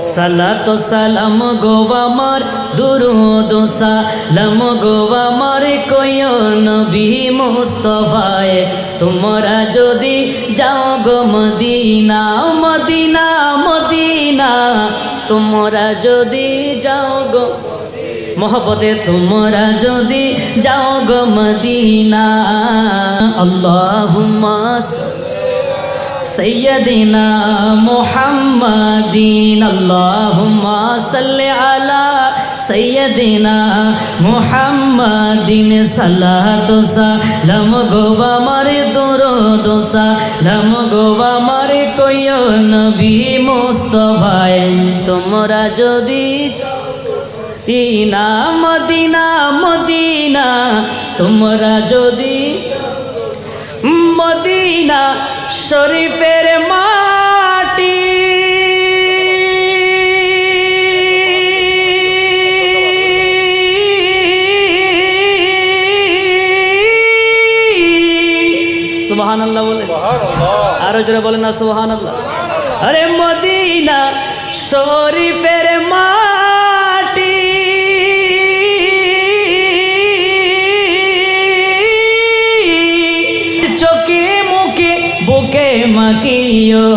সালাত সালাম গো আমার, দুরুদ সালাম গো আমার কয় নবী মুস্তফায়, তোমরা যদি যাও গো মদিনা মদিনা মদিনা, তোমরা যদি যাও গো মহব্বতে, তোমরা যদি যাও গো মদিনা। আল্লাহুম্মা سيدنا محمد اللهم صل على سيدنا محمد صلاة সালাম গো আমার দরুদ সালাম গো আমার কইও নবী মুস্তফায় তোমরা যদি মদিনা মদিনা মদিনা তোমরা যদি মদিনা শরীফের মাটি। সুবহান আল্লাহ বলে আরও জোরে বলেন না সুবহান আল্লাহ আরে মদিনা শরীফের মাটি মাকিও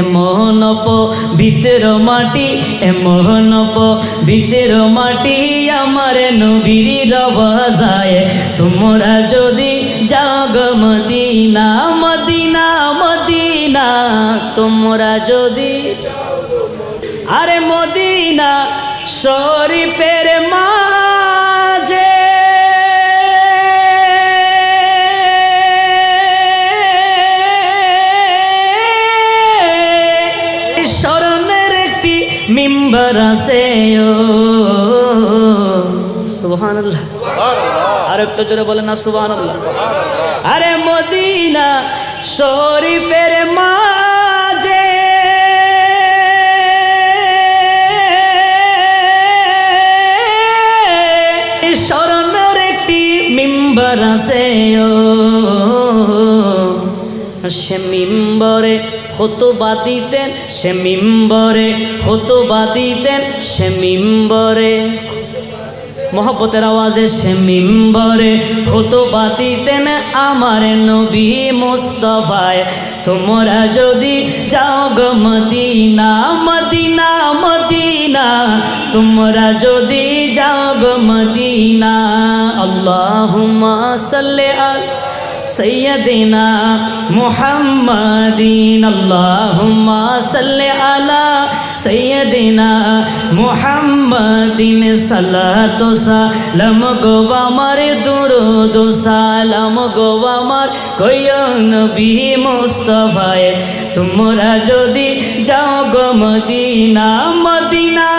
এমন ভিতর মাটি, এমন ভিতর মাটি আমার নবীর রবাজায় তোমরা যদি জাগ মদিনা মদিনা মদিনা, তোমরা যদি আরে মদিনা শরীফের মাঝে মিম্বার আছে সুবহান আল্লাহ আর একটু জোরে বলে না সুবহান আল্লাহ আরে মদিনা শরীফের মাঝে স্মরণের একটি মিম্বার আছে সে মিম্বরে হতো বাদিতেন সে মিম্বরে হতো বাদিতেন সে মিম্বরে। মহব্বতের আওয়াজে সে মিম্বরে হতো বাতিতেন আমার নবী মুস্তফায়, তোমরা যদি যাও গো মদিনা মদিনা, তোমরা যদি যাও গো মদিনা, আল্লাহুম্মা সাল্লি আল سيدنا محمد اللهم صل على سيدنا محمد صلاة সালাম গো আমার দুরুদ সালাম গো আমার কইয় নবী মুস্তফায় তোমরা যদি যাও গো মদিনা মদিনা